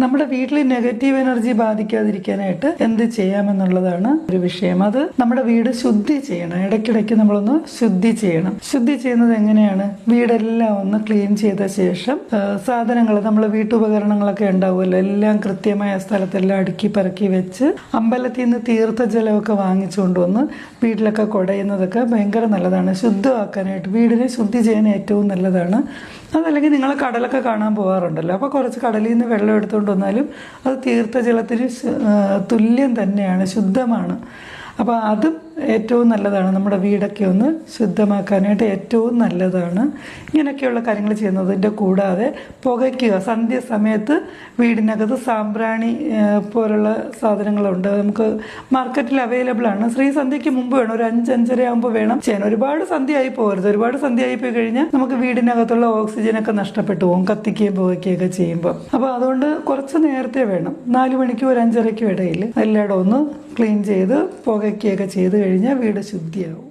നമ്മുടെ വീട്ടിൽ negative energy ബാധിക്കാതിരിക്കാനായിട്ട് എന്ത് ചെയ്യാമെന്നുള്ളതാണ് ഒരു വിഷയം. അത് നമ്മുടെ വീട് ശുദ്ധി ചെയ്യണം. ഇടയ്ക്കിടയ്ക്ക് നമ്മളൊന്ന് ശുദ്ധി ചെയ്യണം. ശുദ്ധി ചെയ്യുന്നത് എങ്ങനെയാണ്? വീടെല്ലാം ഒന്ന് ക്ലീൻ ചെയ്ത ശേഷം സാധനങ്ങൾ നമ്മൾ വീട്ടുപകരണങ്ങളൊക്കെ ഉണ്ടാവുമല്ലോ. എല്ലാം കൃത്യമായ സ്ഥലത്തെല്ലാം അടുക്കി പറക്കി വെച്ച് അമ്പലത്തിൽ നിന്ന് തീർത്ഥജലമൊക്കെ വാങ്ങിച്ചുകൊണ്ട് വന്ന് വീട്ടിലൊക്കെ കുടയുന്നതൊക്കെ ഭയങ്കര നല്ലതാണ്. ശുദ്ധമാക്കാനായിട്ട് വീടിനെ ശുദ്ധി ചെയ്യാൻ ഏറ്റവും നല്ലതാണ്. അതല്ലെങ്കിൽ നിങ്ങൾ കടലൊക്കെ കാണാൻ പോകാറുണ്ടല്ലോ അപ്പോൾ കുറച്ച് കടലിൽ നിന്ന് വെള്ളം എടുത്തുകൊണ്ട് വന്നാലും അത് തീർത്ഥജലത്തിന് തുല്യം തന്നെയാണ് ശുദ്ധമാണ്. അപ്പോൾ അതും ഏറ്റവും നല്ലതാണ് നമ്മുടെ വീടൊക്കെ ഒന്ന് ശുദ്ധമാക്കാനായിട്ട് ഏറ്റവും നല്ലതാണ്. ഇങ്ങനെയൊക്കെയുള്ള കാര്യങ്ങൾ ചെയ്യുന്നതിന്റെ കൂടാതെ പുകയ്ക്കുക. സന്ധ്യ സമയത്ത് വീടിനകത്ത് സാമ്പ്രാണി പോലുള്ള സാധനങ്ങളുണ്ട്. നമുക്ക് മാർക്കറ്റിൽ അവൈലബിൾ ആണ്. ശ്രീ സന്ധ്യയ്ക്ക് മുമ്പ് വേണം. ഒരു അഞ്ചഞ്ചര ആകുമ്പോൾ വേണം ചെയ്യാൻ. ഒരുപാട് സന്ധ്യ ആയി പോകരുത്. ഒരുപാട് സന്ധ്യ ആയി പോയി കഴിഞ്ഞാൽ നമുക്ക് വീടിനകത്തുള്ള ഓക്സിജനൊക്കെ നഷ്ടപ്പെട്ടു പോകും. കത്തിക്കുകയും പുകയ്ക്കുകയൊക്കെ ചെയ്യുമ്പോൾ അപ്പോൾ അതുകൊണ്ട് കുറച്ച് നേരത്തെ വേണം. നാല് മണിക്കും ഒരു അഞ്ചരയ്ക്കും ഇടയിൽ എല്ലായിടവും ഒന്ന് ക്ലീൻ ചെയ്ത് പുകയ്ക്കുകയൊക്കെ ചെയ്ത് കഴിഞ്ഞാൽ വീട് ശുദ്ധിയാവും.